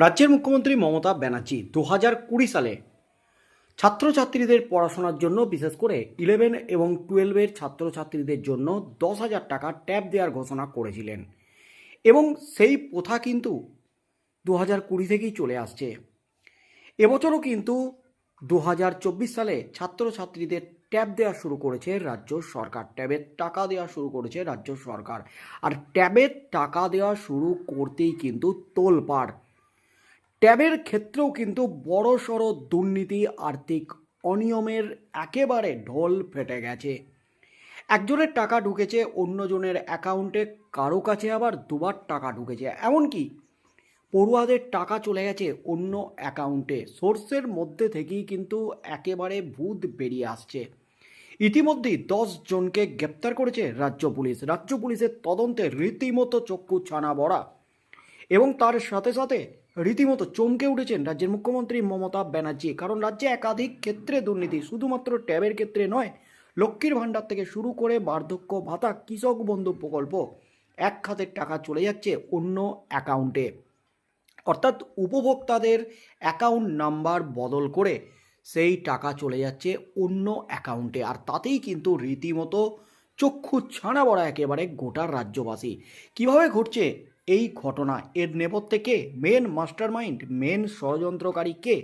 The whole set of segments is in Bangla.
রাজ্যের মুখ্যমন্ত্রী মমতা ব্যানার্জি দু হাজার কুড়ি সালে ছাত্রছাত্রীদের পড়াশোনার জন্য, বিশেষ করে ইলেভেন এবং টুয়েলভের ছাত্রছাত্রীদের জন্য দশ হাজার টাকা ট্যাব দেওয়ার ঘোষণা করেছিলেন। এবং সেই প্রথা কিন্তু দু হাজার কুড়ি থেকেই চলে আসছে। এবছরও কিন্তু দু হাজার চব্বিশ সালে ছাত্রছাত্রীদের ট্যাব দেওয়া শুরু করেছে রাজ্য সরকার। ট্যাবের টাকা দেওয়া শুরু করেছে রাজ্য সরকার। আর ট্যাবের টাকা দেওয়া শুরু করতেই কিন্তু তোলপাড় ট্যাবের ক্ষেত্রেও কিন্তু বড় সড়ো দুর্নীতি, আর্থিক অনিয়মের একেবারে ঢোল ফেটে গেছে। একজনের টাকা ঢুকেছে, অন্যজনের অ্যাকাউন্টে কারও কাছে আবার দুবার টাকা ঢুকেছে। এমনকি পড়ুয়াদের টাকা চলে গেছে অন্য অ্যাকাউন্টে। সোর্সের মধ্যে থেকেই কিন্তু একেবারে ভূত বেরিয়ে আসছে। ইতিমধ্যেই দশ জনকে গ্রেপ্তার করেছে রাজ্য পুলিশ। রাজ্য পুলিশের তদন্তে রীতিমতো চক্ষু ছানা বড়া এবং তার সাথে সাথে রীতিমতো চমকে উঠেছেন রাজ্যের মুখ্যমন্ত্রী মমতা ব্যানার্জি। কারণ রাজ্যে একাধিক ক্ষেত্রে দুর্নীতি, শুধুমাত্র ট্যাবের ক্ষেত্রে নয়, লক্ষ্মীর ভাণ্ডার থেকে শুরু করে বার্ধক্য ভাতা, কৃষক বন্ধু প্রকল্প, এক খাতের টাকা চলে যাচ্ছে অন্য অ্যাকাউন্টে। অর্থাৎ উপভোক্তাদের অ্যাকাউন্ট নাম্বার বদল করে সেই টাকা চলে যাচ্ছে অন্য অ্যাকাউন্টে। আর তাতেই কিন্তু রীতিমতো চক্ষু ছানা বড়া একেবারে গোটা রাজ্যবাসী। কীভাবে ঘটছে? এই ঘটনা। এর নেপথ্যে কে মেন মাস্টার মাইন্ড মেন ষড়যন্ত্রকারী কে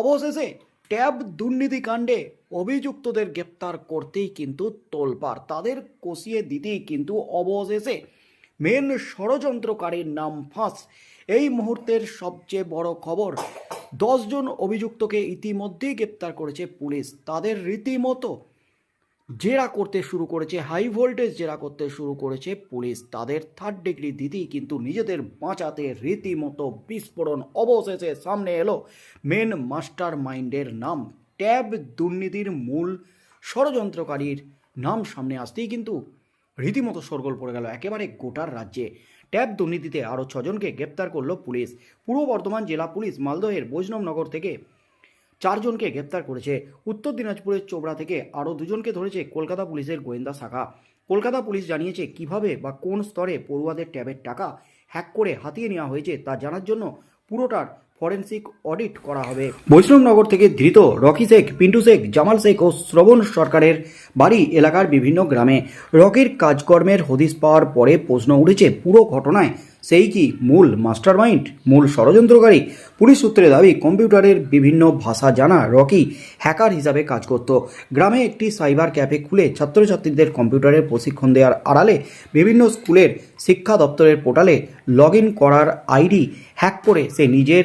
অবশেষে ট্যাব দুর্নীতিকাণ্ডে অভিযুক্তদের গ্রেপ্তার করতেই কিন্তু তোলপাড়। তাদের কষিয়ে দিতেই কিন্তু অবশেষে মেন ষড়যন্ত্রকারীর নাম ফাঁস। এই মুহূর্তের সবচেয়ে বড় খবর দশজন অভিযুক্তকে ইতিমধ্যেই গ্রেপ্তার করেছে পুলিশ। তাদের রীতিমতো জেরা করতে শুরু করেছে হাই ভোল্টেজ জেরা করতে শুরু করেছে পুলিশ। তাদের থার্ড ডিগ্রি দিদি কিন্তু নিজেদের বাঁচাতে রীতিমতো বিস্ফোরণ অবশেষে সামনে এলো মেন মাস্টার মাইন্ডের নাম। ট্যাব দুর্নীতির মূল ষড়যন্ত্রকারীর নাম সামনে আসতেই কিন্তু রীতিমতো সরগোল পড়ে গেল একেবারে গোটার রাজ্যে। ট্যাব দুর্নীতিতে আরও ছজনকে গ্রেপ্তার করল পুলিশ। পূর্ব বর্ধমান জেলা পুলিশ মালদহের বৈষ্ণবনগর থেকে চারজনকে গ্রেপ্তার করেছে। উত্তর দিনাজপুরের চোপড়া থেকে আরও দুজনকে ধরেছে কলকাতা পুলিশের গোয়েন্দা শাখা। কলকাতা পুলিশ জানিয়েছে কীভাবে বা কোন স্তরে পড়ুয়াদের ট্যাবের টাকা হ্যাক করে হাতিয়ে নেওয়া হয়েছে তা জানার জন্য পুরোটার ফরেন্সিক অডিট করা হবে। বৈষ্ণবনগর থেকে ধৃত রকি শেখ, পিন্টু শেখ, জামাল শেখ ও শ্রবণ সরকারের বাড়ি এলাকার বিভিন্ন গ্রামে রকির কাজকর্মের হদিস পাওয়ার পরে প্রশ্ন উঠেছে। পুরো ঘটনায় সেই কি মূল মাস্টারমাইন্ড, মূল ষড়যন্ত্রকারী? পুলিশ সূত্রে দাবি, কম্পিউটারের বিভিন্ন ভাষা জানা রকি হ্যাকার হিসাবে কাজ করত। গ্রামে একটি সাইবার ক্যাফে খুলে ছাত্রছাত্রীদের কম্পিউটারের প্রশিক্ষণ দেওয়ার আড়ালে বিভিন্ন স্কুলের শিক্ষা দপ্তরের পোর্টালে লগ করার আইডি হ্যাক করে সে নিজের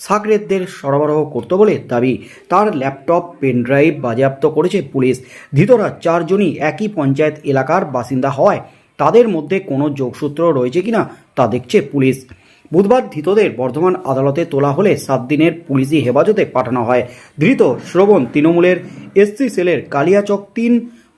সাকরেতদের সরবরাহ করত বলে দাবি। তার ল্যাপটপ পেনড্রাইভ বাজেয়াপ্ত করেছে পুলিশ। ধৃতরা চারজনই একই পঞ্চায়েত এলাকার বাসিন্দা হওয়ায় তাদের মধ্যে কোনো যোগসূত্র রয়েছে কিনা তা দেখছে পুলিশ। বুধবার ধৃতদের বর্ধমান আদালতে তোলা হলে সাত দিনের পুলিশি হেফাজতে পাঠানো হয়। ধৃত শ্রবণ তৃণমূলের এসসি সেলের কালিয়াচক তিন,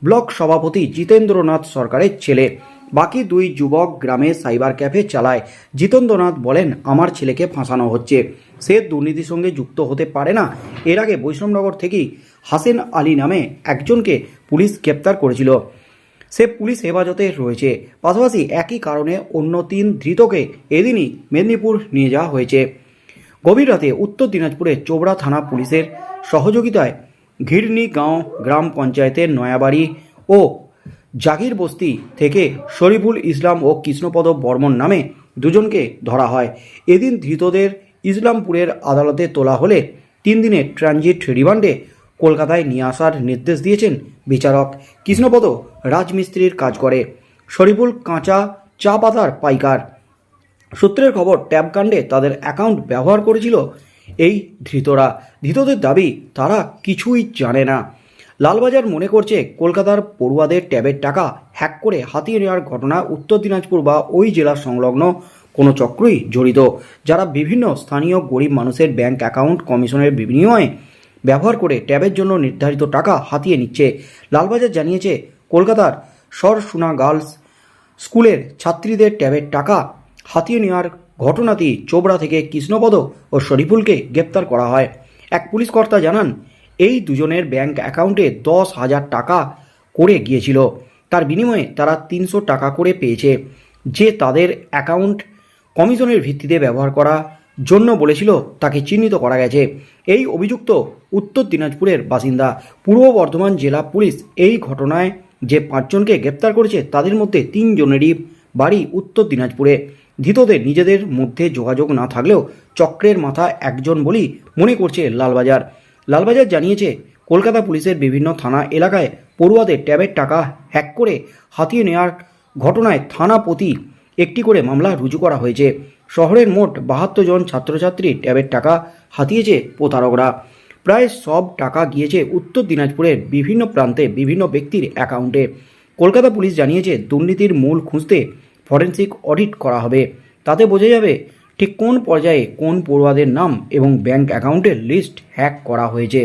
ব্লক সভাপতি জিতেন্দ্রনাথ সরকারের ছেলে। বাকি দুই যুবক গ্রামে সাইবার ক্যাফে চালায়। জিতেন্দ্রনাথ বলেন, আমার ছেলেকে ফাঁসানো হচ্ছে। সে দুর্নীতির সঙ্গে যুক্ত হতে পারে না। এর আগে বৈষ্ণবনগর থেকেই হাসেন আলী নামে একজনকে পুলিশ গ্রেপ্তার করেছিল। সে পুলিশ হেফাজতে রয়েছে। পাশাপাশি একই কারণে অন্য তিন ধৃতকে এদিনই মেদিনীপুর নিয়ে যাওয়া হয়েছে। গভীর রাতে উত্তর দিনাজপুরে চোবড়া থানা পুলিশের সহযোগিতায় ঘিরনি গাঁও গ্রাম পঞ্চায়েতের নয়াবাড়ি ও জাগির বস্তি থেকে শরীফুল ইসলাম ও কৃষ্ণপদ বর্মন নামে দুজনকে ধরা হয়। এদিন ধৃতদের ইসলামপুরের আদালতে তোলা হলে তিন দিনের ট্রানজিট রিমান্ডে কলকাতায় নিয়ে আসার নির্দেশ দিয়েছেন বিচারক কৃষ্ণপদ রাজমিস্ত্রির কাজ করে। শরীফুল কাঁচা চা পাতার পাইকার। সূত্রের খবর, ট্যাব কাণ্ডে তাদের অ্যাকাউন্ট ব্যবহার করেছিল এই ধৃতরা। ধৃতদের দাবি, তারা কিছুই জানে না। লালবাজার মনে করছে, কলকাতার পড়ুয়াদের ট্যাবের টাকা হ্যাক করে হাতিয়ে নেওয়ার ঘটনা উত্তর দিনাজপুর বা ওই জেলার সংলগ্ন কোনো চক্রই জড়িত। যারা বিভিন্ন স্থানীয় গরিব মানুষের ব্যাংক অ্যাকাউন্ট কমিশনের বিনিময়ে ব্যবহার করে ট্যাবের জন্য নির্ধারিত টাকা হাতিয়ে নিচ্ছে। লালবাজার জানিয়েছে, কলকাতার সরসুনা গার্লস স্কুলের ছাত্রীদের ট্যাবের টাকা হাতিয়ে নেওয়ার ঘটনাটি চোবড়া থেকে কৃষ্ণপদ ও শরীফুলকে গ্রেপ্তার করা হয়। এক পুলিশ কর্তা জানান, এই দুজনের ব্যাংক অ্যাকাউন্টে দশ হাজার টাকা করে গিয়েছিল। তার বিনিময়ে তারা তিনশো টাকা করে পেয়েছে। যে তাদের অ্যাকাউন্ট কমিশনের ভিত্তিতে ব্যবহার করা জন্য বলেছিল তাকে চিহ্নিত করা গেছে। এই অভিযুক্ত উত্তর দিনাজপুরের বাসিন্দা। পূর্ব বর্ধমান জেলা পুলিশ এই ঘটনায় যে পাঁচজনকে গ্রেপ্তার করেছে তাদের মধ্যে তিনজনেরই বাড়ি উত্তর দিনাজপুরে। ধৃতদের নিজেদের মধ্যে যোগাযোগ না থাকলেও চক্রের মাথা একজন বলেই মনে করছে লালবাজার। লালবাজার জানিয়েছে, কলকাতা পুলিশের বিভিন্ন থানা এলাকায় পড়ুয়াদের ট্যাবের টাকা হ্যাক করে হাতিয়ে নেওয়ার ঘটনায় থানা প্রতি একটি করে মামলা রুজু করা হয়েছে। শহরের মোট বাহাত্তর জন ছাত্রছাত্রী ট্যাবের টাকা হাতিয়েছে প্রতারকরা। প্রায় সব টাকা গিয়েছে উত্তর দিনাজপুরের বিভিন্ন প্রান্তে বিভিন্ন ব্যক্তির অ্যাকাউন্টে। কলকাতা পুলিশ জানিয়েছে, দুর্নীতির মূল খুঁজতে ফরেন্সিক অডিট করা হবে। তাতে বোঝা যাবে ঠিক কোন পর্যায়ে কোন পড়ুয়াদের নাম এবং ব্যাংক অ্যাকাউন্টের লিস্ট হ্যাক করা হয়েছে।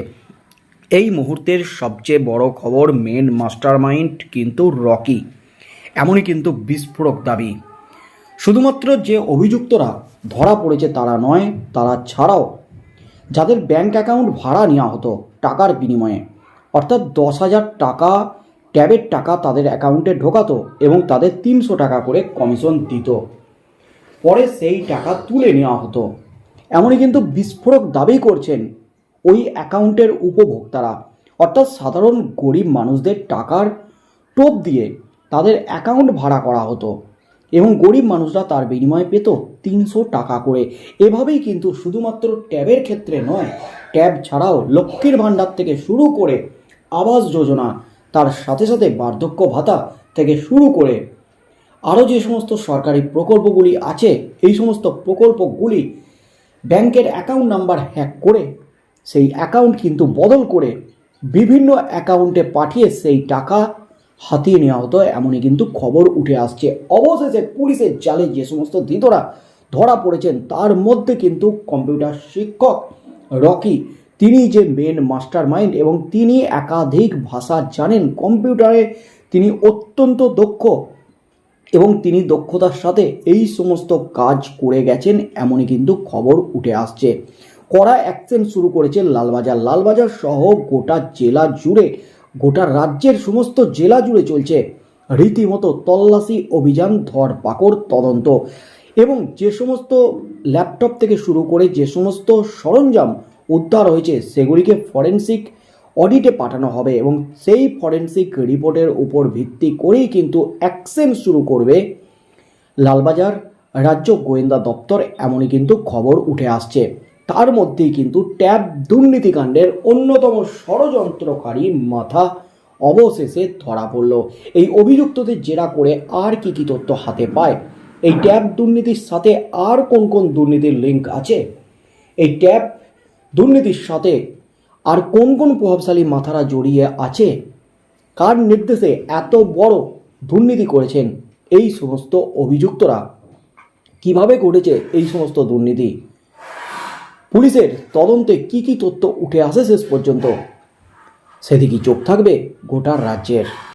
এই মুহূর্তের সবচেয়ে বড় খবর মেন মাস্টারমাইন্ড কিন্তু রকি। এমনই কিন্তু বিস্ফোরক দাবি। শুধুমাত্র যে অভিযুক্তরা ধরা পড়েছে তারা নয়, তারা ছাড়াও যাদের ব্যাংক অ্যাকাউন্ট ভাড়া নেওয়া হতো টাকার বিনিময়ে। অর্থাৎ দশ হাজার টাকা, ট্যাবের টাকা তাদের অ্যাকাউন্টে ঢোকাতো এবং তাদের তিনশো টাকা করে কমিশন দিত। পরে সেই টাকা তুলে নেওয়া হতো। এমনই কিন্তু বিস্ফোরক দাবি করছেন ওই অ্যাকাউন্টের উপভোক্তারা। অর্থাৎ সাধারণ গরিব মানুষদের টাকার টোপ দিয়ে তাদের অ্যাকাউন্ট ভাড়া করা হতো। এবং গরিব মানুষরা তার বিনিময়ে পেত তিনশো টাকা করে। এভাবেই কিন্তু শুধুমাত্র ট্যাবের ক্ষেত্রে নয়, ট্যাব ছাড়াও লক্ষ্মীর ভাণ্ডার থেকে শুরু করে আবাস যোজনা, তার সাথে সাথে বার্ধক্য ভাতা থেকে শুরু করে আরও যে সমস্ত সরকারি প্রকল্পগুলি আছে, এই সমস্ত প্রকল্পগুলি ব্যাংকের অ্যাকাউন্ট নাম্বার হ্যাক করে, সেই অ্যাকাউন্ট কিন্তু বদল করে বিভিন্ন অ্যাকাউন্টে পাঠিয়ে সেই টাকা হাতিয়ে নেওয়া হতো, এমনই কিন্তু খবর উঠে আসছে। অবশেষে পুলিশের জালে যে সমস্ত ধৃতরা ধরা পড়েছেন, তার মধ্যে কিন্তু কম্পিউটার শিক্ষক রকি, তিনি যে মেন মাস্টার মাইন্ড এবং তিনি একাধিক ভাষা জানেন, কম্পিউটারে তিনি অত্যন্ত দক্ষ এবং তিনি দক্ষতার সাথে এই সমস্ত কাজ করে গেছেন, এমনই কিন্তু খবর উঠে আসছে। কড়া অ্যাকশন শুরু করেছে লালবাজার। লালবাজার সহ গোটা জেলা জুড়ে গোটা রাজ্যের সমস্ত জেলা জুড়ে চলছে রীতিমতো তল্লাশি অভিযান, ধরপাকড় তদন্ত এবং যে সমস্ত ল্যাপটপ থেকে শুরু করে যে সমস্ত সরঞ্জাম উদ্ধার হয়েছে, সেগুলিকে ফরেন্সিক অডিটে পাঠানো হবে এবং সেই ফরেন্সিক রিপোর্টের উপর ভিত্তি করেই কিন্তু অ্যাকশন শুরু করবে লালবাজার রাজ্য গোয়েন্দা দপ্তর, এমনই কিন্তু খবর উঠে আসছে। তার মধ্যেই কিন্তু ট্যাব দুর্নীতিকাণ্ডের অন্যতম ষড়যন্ত্রকারী মাথা অবশেষে ধরা পড়ল। এই অভিযুক্তদের জেরা করে আর কি কি তথ্য হাতে পায়? এই ট্যাব দুর্নীতির সাথে আর কোন কোন দুর্নীতির লিঙ্ক আছে? এই ট্যাব দুর্নীতির সাথে আর কোন কোন প্রভাবশালী মাথারা জড়িয়ে আছে? কার নির্দেশে এত বড় দুর্নীতি করেছেন এই সমস্ত অভিযুক্তরা? কীভাবে ঘটেছে এই সমস্ত দুর্নীতি? পুলিশের তদন্তে কি কি তথ্য উঠে আসে শেষ পর্যন্ত? সেদিকে চোখ থাকবে গোটা রাজ্যের।